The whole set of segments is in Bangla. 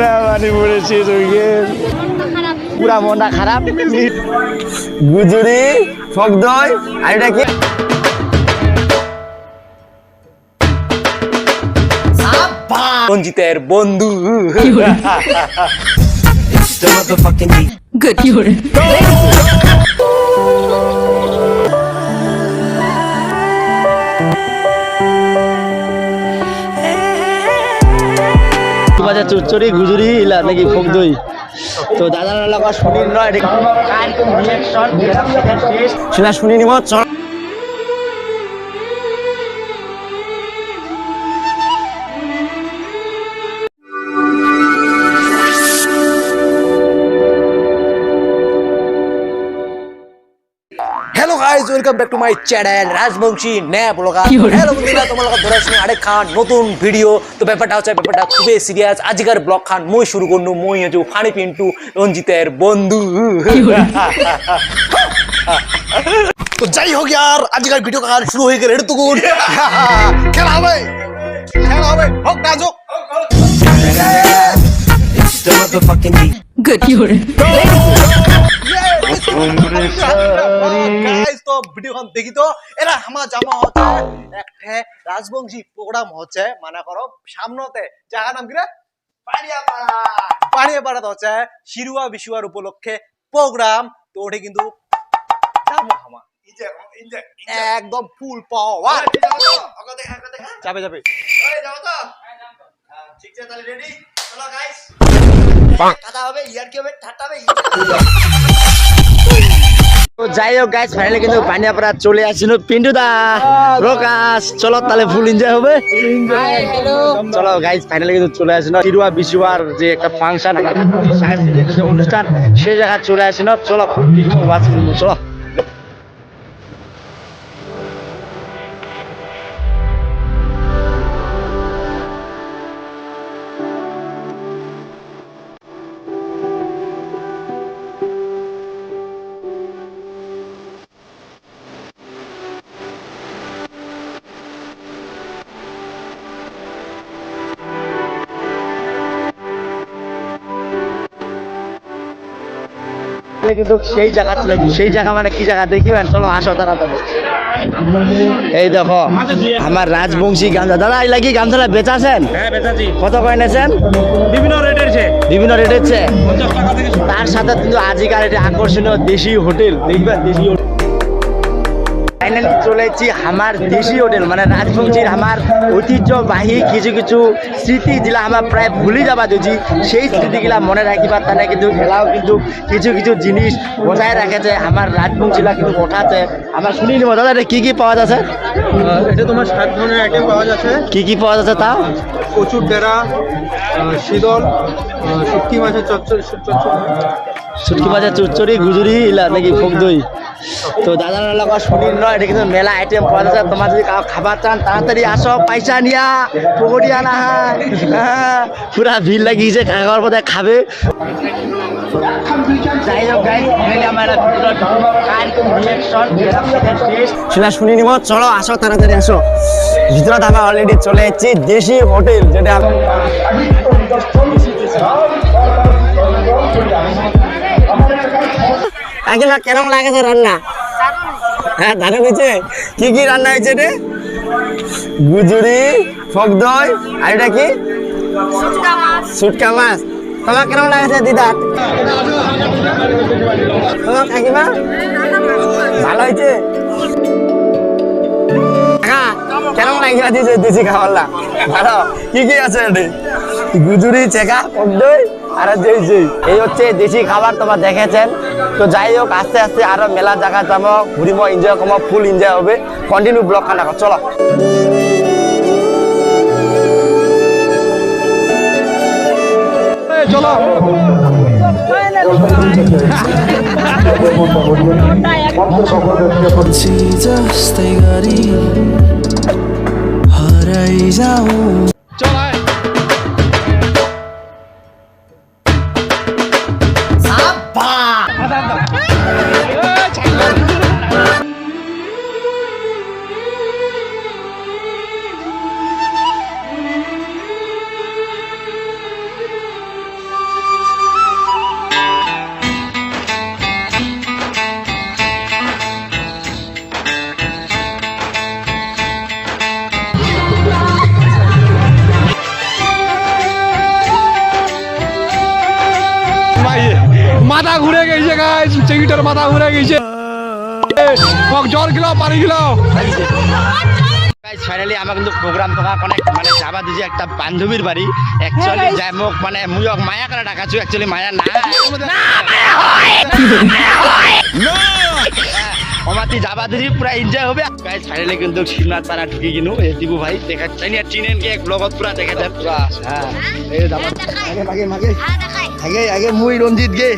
মনে মানে পড়েছে পুরা মনটা খারাপ। গুজুরি ফক দই? আর এটা কি? রঞ্জিতের বন্ধু। Good, you বাজার চচ্চড়ি গুজুরি ইলা নাকি ফোক দই। তো দাদার লাগা শুনিন নয় সেটা শুনি নিব চল। Welcome back to my channel Rajbongshi nap লগা হ্যালো বন্ধুরা তোমার লগত ধরে আসলে আরেক খান নতুন ভিডিও তো ব্যাপারটা হচ্ছে ব্যাপারটা খুবই সিরিয়াস আজকের ব্লগ খান মই শুরু করনু মই হচ্ছে ফানি পিন্টু রঞ্জিতের বন্ধু। তো যাই হোক ইয়ার আজকের ভিডিও কার শুরু হয়ে গেল। এটা তো গুড খেলা হবে। খেলা হবে। হোক না হোক Good, you গাইস এরা হামা জামা হচ্ছে একটা রাজবংশী প্রোগ্রাম হচ্ছে মানে করো সামনেতে জায়গা নাম কি রে? পাড়িয়াপাড়া হচ্ছে শিরুয়া বিশুয়ার উপলক্ষে প্রোগ্রাম। তো ওঠে কিন্তু জামা হামা। একদম ফুল পাওয়া যাবে যাবে। তো যাই হোক গাইজ ফাইনালি কিন্তু পানিয়াপাড়া চলে আসছিল পিন্টুদা। প্রকাশ চলো তাহলে ফুল এনজয় হবে। চলো গাইস ফাইনালি কিন্তু চলে আসছিল তিরুয়া বিশুয়ার যে একটা ফাংশন অনুষ্ঠান সেই জায়গায় চলে আসছিল চলো চলো। তাহলে কিন্তু সেই জায়গা ছিল সেই জায়গা মানে কি জায়গা দেখিবেন চলো আসো তাড়াতাড়ি। এই দেখো আমার রাজবংশী গামছা। দাদা এই লাগি গামছাটা বেচাছেন? হ্যাঁ কত কয়েন নেছেন বিভিন্ন রেটের বিভিন্ন রেটের। তার সাথে কিন্তু আজিকার এটা আকর্ষণীয় দেশি হোটেল। দেখবেন দেশি হোটেল। ফাইনালি চলে এসেছি আমার দেশি হোটেল মানে রাজবংশীর আমার ঐতিহ্যবাহী কিছু কিছু স্মৃতি যেগুলা আমার প্রায় ভুলে যাবা দিয়েছি সেই স্মৃতিগুলা মনে রাখিবা তাহলে কিন্তু খেলাও কিন্তু কিছু কিছু জিনিস বজায় রাখেছে আমার রাজবংশীরা কিন্তু ওঠাছে আমার শুনি নিব দাদা এটা কি কি পাওয়া যাচ্ছে? এটা তোমার সাত ধরনের আইটেম পাওয়া যাচ্ছে। কি কি পাওয়া যাচ্ছে তাও কচুর ডেরা শীতল শুটকি মাছের চচ্চড়ি ছুটকি বাজার চচ্চড়ি গুজুরি ইলা নাকি ফোক দই? তো দাদার লাগা শুনির নয়, এটা কিন্তু মেলা আইটেম পাওয়া যাচ্ছে তোমার যদি খাবার চান, তাড়াতাড়ি আসো, পয়সা নিয়া পকড়ি আনা হয়। পুরা ভিড় লাগিয়েছে খাওয়ার পথে খাবে। নিব, চলো ভিতরে হোটেল, যেটা আগে কেরম লাগেছে রান্না? হ্যাঁ দারুণ হয়েছে? কি কি রান্না হয়েছে রে গুজুরি ফক দই আর এটা কি? সুটকা মাছ। তোমার কেরম লাগেছে দিদা? তোমার কাকিমা? ভালো হয়েছে? কেরম লাগিয়ে দিয়েছে দেশি খাবার ভালো। কি কি আছে এটি? গুজুরি চেকা দই আরে যেই যেই এই হচ্ছে দেশি খাবার তোমরা দেখেছেন। তো যাই হোক আস্তে আস্তে আরও মেলা জায়গা যাব ঘুরিব এনজয় করব ফুল এনজয় হবে। কন্টিনিউ ব্লগ খান চলো। চলো। হারাই যাও ভাই মাথা ঘুরে গেছে গাছ চিংড়িটার মাথা ঘুরে গেছে। জ্বর গেল পানি গেল ফাইনালি আমার কিন্তু প্রোগ্রাম থাকা অনেক মানে যাবা দিছে একটা বান্ধবীর বাড়ি। অ্যাকচুয়ালি যাই মোক মানে মুয়ক মায়া করে ডাকাছো অ্যাকচুয়ালি মায়া না অমাতি যাবা দিছি পুরা এনজয় হবে। গাইস ফাইনালি কিন্তু শিবনাথ পাড়া ঢুকি এ ভাই দেখা চিনেন কে এক ব্লগত পুরা দেখা যায় পুরা হ্যাঁ। এ আগে আগে মুই রঞ্জিত। গে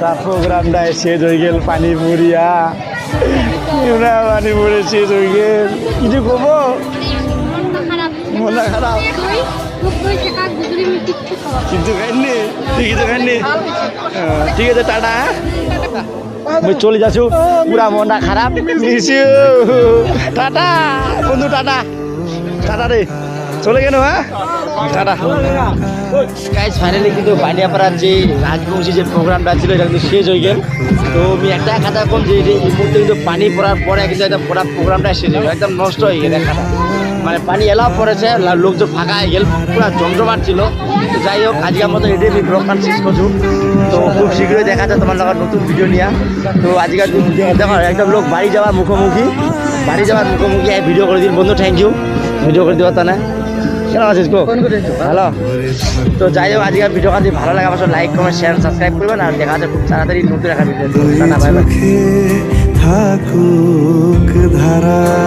গোটা প্রোগ্রামটা শেষ হয়ে গেল পানি পুরিয়া পুরা পানি পুরি শেষ হয়ে গেল। কিছু কব মনটা খারাপ। কিন্তু খাইনি? তুই খাইনি? হ্যাঁ, ঠিক আছে টাটা? মুই চলে যাচ্ছু পুরা মনটা খারাপ। টাটা বন্ধু টাটা। টাটা রে। চলে গেল হ্যাঁ? টাটা ফাইনালি কিন্তু বানিয়াপাড়ার যে রাজবংশী যে প্রোগ্রামটা ছিল, এটা কিন্তু শেষ হয়ে গেল। তো আমি একটা কথা কম যে এই মুহূর্তে কিন্তু পানি পড়ার পরে কিন্তু একদম পুরা প্রোগ্রামটা শেষ হয়ে গেল, একদম নষ্ট হয়ে গেল একটা মানে পানি এলাও পড়েছে লোকজন ফাঁকা হয়ে গেল, পুরা জমজমাট ছিল। তো যাই হোক, আজকের মতো এটাই আমি ব্লগটা শেষ করছু। তো খুব শীঘ্রই দেখা যায় তোমার লগত নতুন ভিডিও নিয়ে। তো আজকের দেখো একদম লোক বাড়ি যাওয়ার মুখোমুখি, বাড়ি যাওয়ার মুখোমুখি ভিডিও করে দিন বন্ধু থ্যাংক ইউ ভিডিও করে দিও তা না? কেন আছিস গো ভালো। তো যাই হোক আজকের ভিডিও কাজ ভালো লাগে অবশ্যই লাইক কমেন্ট শেয়ার সাবস্ক্রাইব করবেন আর দেখা যাচ্ছে খুব তাড়াতাড়ি নতুন একটা ভিডিও থাকুক ধারা।